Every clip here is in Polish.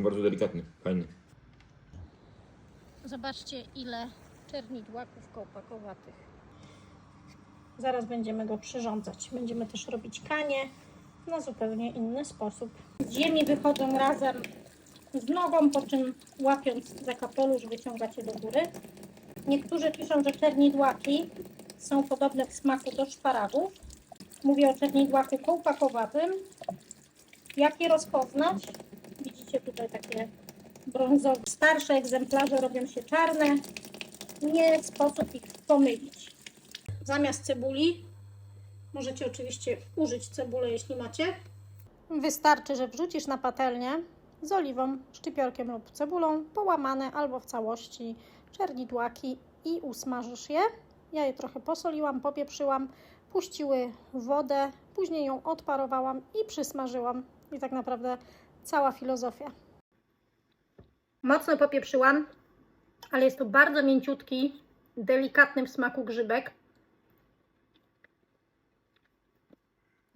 Bardzo delikatny, fajny. Zobaczcie, ile czernidłaków kołpakowatych. Zaraz będziemy go przyrządzać. Będziemy też robić kanie na zupełnie inny sposób. Z ziemi wychodzą razem z nogą, po czym łapiąc za kapelusz wyciągacie do góry. Niektórzy piszą, że czernidłaki są podobne w smaku do szparagów. Mówię o czernidłaku kołpakowatym. Jak je rozpoznać? Widzicie tutaj takie brązowe. Starsze egzemplarze robią się czarne. Nie sposób ich pomylić. Zamiast cebuli możecie oczywiście użyć cebulę, jeśli macie. Wystarczy, że wrzucisz na patelnię z oliwą, szczypiorkiem lub cebulą, połamane albo w całości czernidłaki i usmażysz je. Ja je trochę posoliłam, popieprzyłam, puściły wodę, później ją odparowałam i przysmażyłam. I tak naprawdę cała filozofia. Mocno popieprzyłam, ale jest to bardzo mięciutki, delikatny w smaku grzybek.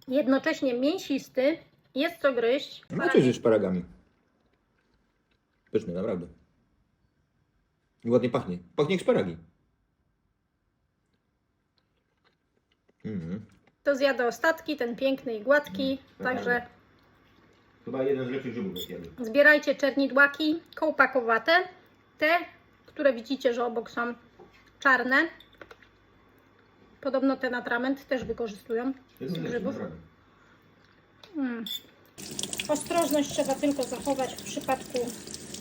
Jednocześnie mięsisty, jest co gryźć. No coś ze szparagami. Pyszny, naprawdę. I ładnie pachnie. Pachnie jak szparagi. Mhm. To zjada ostatki, ten piękny i gładki. Mm, Także Chyba jeden z lepszych grzybów jadłem. zbierajcie czernidłaki kołpakowate. Te, które widzicie, że obok są czarne. Podobno ten atrament też wykorzystują z grzybów. Mm. Ostrożność trzeba tylko zachować w przypadku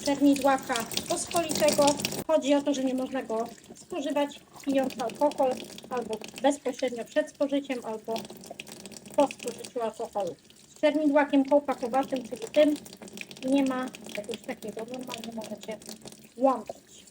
czernidłaka pospolitego. Chodzi o to, że nie można go spożywać pijąc alkohol albo bezpośrednio przed spożyciem, albo po spożyciu alkoholu. Czernidłakiem kołpakowatym, czyli tym, nie ma czegoś takiego. Normalnie możecie łączyć.